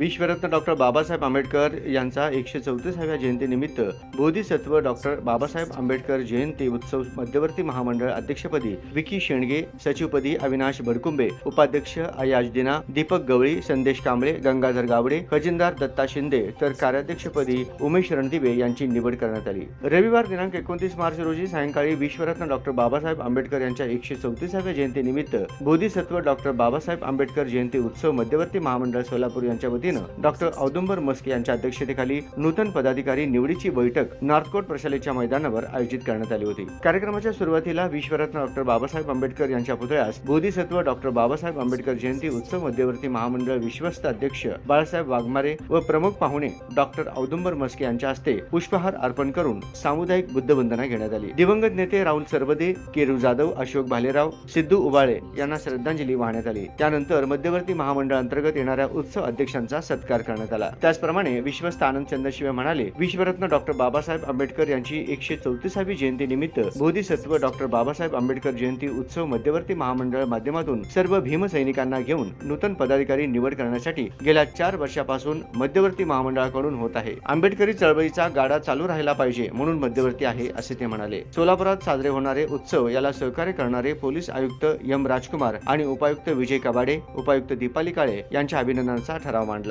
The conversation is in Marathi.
विश्वरत्न डॉक्टर बाबासाहेब आंबेडकर यांचा एकशे चौतीसाव्या जयंतीनिमित्त बोधिसत्व डॉक्टर बाबासाहेब आंबेडकर जयंती उत्सव मध्यवर्ती महामंडळ अध्यक्षपदी विकी शेंडगे सचिवपदी अविनाश बडकुंबे उपाध्यक्ष अयाज दिना दीपक गवळी संदेश कांबळे गंगाधर गावडे खजिनदार दत्ता शिंदे तर कार्याध्यक्षपदी उमेश रणदिवे यांची निवड करण्यात आली. रविवार दिनांक एकोणतीस मार्च रोजी सायंकाळी विश्वरत्न डॉक्टर बाबासाहेब आंबेडकर यांच्या एकशे चौतीसाव्या जयंतीनिमित्त बोधिसत्व डॉक्टर बाबासाहेब आंबेडकर जयंती उत्सव मध्यवर्ती महामंडळ सोलापूर यांच्या वतीने डॉक्टर औदुंबर मस्के यांच्या अध्यक्षतेखाली नूतन पदाधिकारी निवडीची बैठक नॉर्थकोट प्रशालेच्या मैदानावर आयोजित करण्यात आली होती. कार्यक्रमाच्या सुरुवातीला विश्वरत्न डॉक्टर बाबासाहेब आंबेडकर यांच्या पुतळ्यास बोधिसत्व डॉक्टर बाबासाहेब आंबेडकर जयंती उत्सव मध्यवर्ती महामंडळ विश्वस्त अध्यक्ष बाळासाहेब वाघमारे व प्रमुख पाहुणे डॉक्टर औदुंबर मस्के यांच्या हस्ते पुष्पहार अर्पण करून सामुदायिक बुद्धवंदना घेण्यात आली. दिवंगत नेते राहुल सरबदे केरू जाधव अशोक भालेराव सिद्धू उबाळे यांना श्रद्धांजली वाहण्यात आली. त्यानंतर मध्यवर्ती महामंडळ अंतर्गत येणाऱ्या उत्सव अध्यक्षांचा सत्कार करण्यात आला. त्याचप्रमाणे विश्वस्त आनंद चंद्रशिवे म्हणाले विश्वरत्न डॉक्टर बाबासाहेब आंबेडकर यांची एकशे चौतीसावी जयंती निमित्त बोधिसत्व डॉक्टर बाबासाहेब आंबेडकर जयंती उत्सव मध्यवर्ती महामंडळ माध्यमातून सर्व भीमसैनिकांना घेऊन नूतन पदाधिकारी निवड करण्यासाठी गेल्या चार वर्षापासून मध्यवर्ती महामंडळाकडून होत आहे. आंबेडकरी चळवळीचा गाडा चालू राहिला पाहिजे म्हणून मध्यवर्ती आहे असे ते म्हणाले. सोलापुरात साजरे होणारे उत्सव याला सहकार्य करणारे पोलीस आयुक्त एम राजकुमार आणि उपायुक्त विजय कबाडे उपायुक्त दीपाली काळे यांच्या अभिनंदनाचा ठराव मांडला.